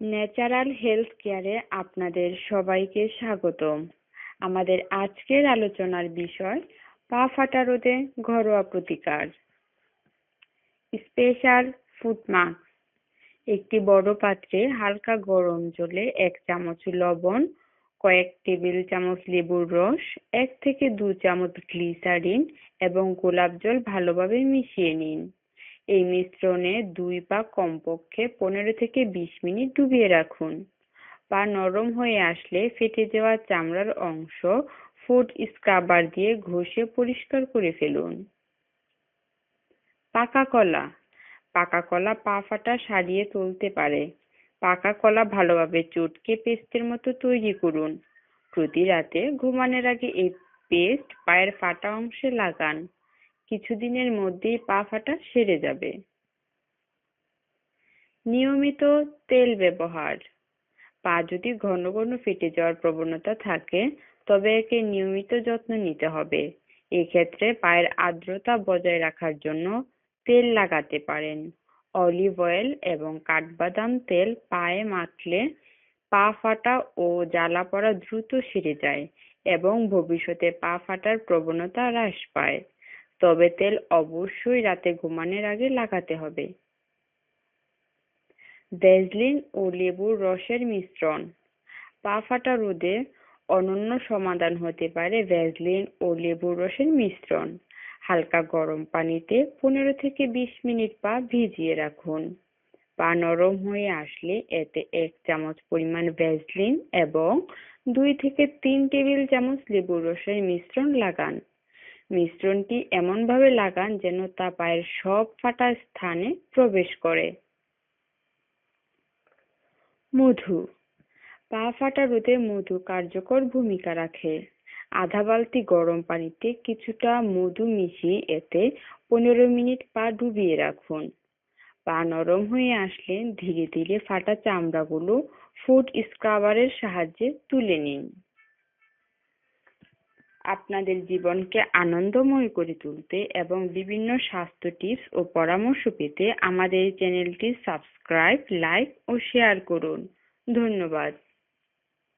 Natural health কেয়ারে আপনাদের সবাইকে স্বাগতম। আমাদের আজকের আলোচনার বিষয়, পা ফাটা রোধে ঘরোয়া প্রতিকার। Special food mask. একটি বড় পাত্রে হালকা গরম জলে এক চামচ লবণ, কয়েক টেবিল চামচ লেবুর রস, এক থেকে দু চামচ গ্লিসারিন এবং গোলাপ জল ভালোভাবে মিশিয়ে নিন। এই মিশ্রণে দুই পা কমপক্ষে পনেরো থেকে বিশ মিনিট ডুবিয়ে রাখুন। পা নরম হয়ে আসলে ফেটে যাওয়া চামড়ার অংশ ফুড স্ক্রাবার দিয়ে ঘষে পরিষ্কার করে ফেলুন। পাকা কলা। পাকা কলা পা ফাটা সারিয়ে তুলতে পারে। পাকা কলা ভালোভাবে চটকে পেস্টের মতো তৈরি করুন। প্রতি রাতে ঘুমানোর আগে এই পেস্ট পায়ের ফাটা অংশে লাগান। কিছুদিনের মধ্যেই পা ফাটা সেরে যাবে। নিয়মিত তেল ব্যবহার। পা যদি ঘন ঘন ফেটে যাওয়ার প্রবণতা থাকে, তবে একে নিয়মিত যত্ন নিতে হবে। এক্ষেত্রে পায়ের আর্দ্রতা বজায় রাখার জন্য তেল লাগাতে পারেন। অলিভ অয়েল এবং কাঠবাদাম তেল পায়ে মাখলে পা ফাটা ও জ্বালা পড়া দ্রুত সেরে যায় এবং ভবিষ্যতে পা ফাটার প্রবণতা হ্রাস পায়। তবে তেল অবশ্যই রাতে ঘুমানোর আগে লাগাতে হবে। ভ্যাসলিন ও লেবুর রসের মিশ্রণ। পা ফাটা রোধে অনন্য সমাধান হতে পারে ভ্যাসলিন ও লেবুর রসের মিশ্রণ। হালকা গরম পানিতে পনেরো থেকে বিশ মিনিট পা ভিজিয়ে রাখুন। পা নরম হয়ে আসলে এতে এক চামচ পরিমাণ ভ্যাসলিন এবং দুই থেকে তিন টেবিল চামচ লেবুর রসের মিশ্রণ লাগান। মিশ্রণটি এমনভাবে লাগান যেন তা পায়ের সব ফাটা স্থানে প্রবেশ করে। মধু। পা ফাটা রোধে মধু কার্যকর ভূমিকা রাখে। আধা বালতি গরম পানিতে কিছুটা মধু মিশিয়ে এতে পনেরো মিনিট পা ডুবিয়ে রাখুন। পা নরম হয়ে আসলে ধীরে ধীরে ফাটা চামড়াগুলো ফুড স্ক্রাবারের সাহায্যে তুলে নিন। আপনাদের জীবনকে আনন্দময় করে তুলতে এবং বিভিন্ন স্বাস্থ্য টিপস ও পরামর্শ পেতে আমাদের চ্যানেলটি সাবস্ক্রাইব, লাইক ও শেয়ার করুন। ধন্যবাদ।